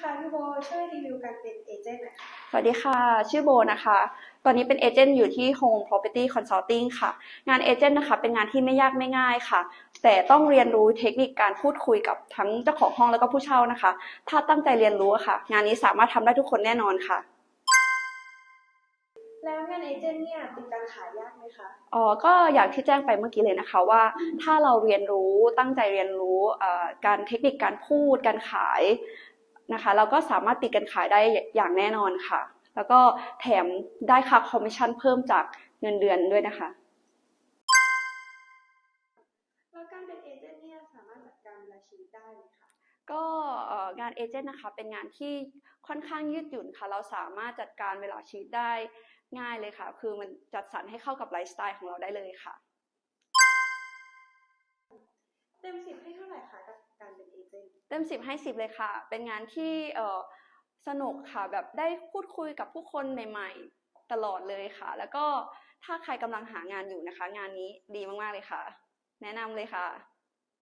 ค่ะพี่โบช่วยรีวิวการเป็นเอเจนต์หน่อยค่ะสวัสดีค่ะ ชื่อโบนะคะ ตอนนี้เป็นเอเจนต์อยู่ที่ Home Property Consulting ค่ะ งานเอเจนต์นะคะ เป็นงานที่ไม่ยากไม่ง่ายค่ะ แต่ต้องเรียนรู้เทคนิคการพูดคุยกับทั้งเจ้าของห้องแล้วก็ผู้เช่านะคะ ถ้าตั้งใจเรียนรู้อะค่ะ งานนี้สามารถทำได้ทุกคนแน่นอนค่ะแล้วงานเอเจนต์เนี่ยติดการขายยากไหมคะอ๋อก็อย่างที่แจ้งไปเมื่อกี้เลยนะคะว่า ถ้าเราเรียนรู้ตั้งใจเรียนรู้เอ่อการเทคนิคการพูดการขาย นะคะเราก็สามารถติดการขายได้อย่างแน่นอนค่ะ แล้วก็แถมได้ค่าคอมมิชชั่นเพิ่มจากเงินเดือนด้วยนะคะแล้วการเป็นเอเจนต์เนี่ยสามารถจัดการเวลาชีวิตได้ไหมคะก็เอ่องานเอเจนต์นะคะเป็นงานที่ค่อนข้างยืดหยุ่นค่ะ เราสามารถจัดการเวลาชีวิตได้ง่ายเลยค่ะ คือมันจัดสรรให้เข้ากับไลฟ์สไตล์ของเราได้เลยค่ะ เต็มสิบให้เท่าไหร่คะกับการเป็นเอ เต็มสิบให้สิบเลยค่ะ เป็นงานที่เออสนุกค่ะแบบได้พูดคุยกับผู้คนใหม่ ๆ ตลอดเลยค่ะ แล้วก็ถ้าใครกำลังหางานอยู่นะคะ งานนี้ดีมากๆเลยค่ะ แนะนำเลยค่ะ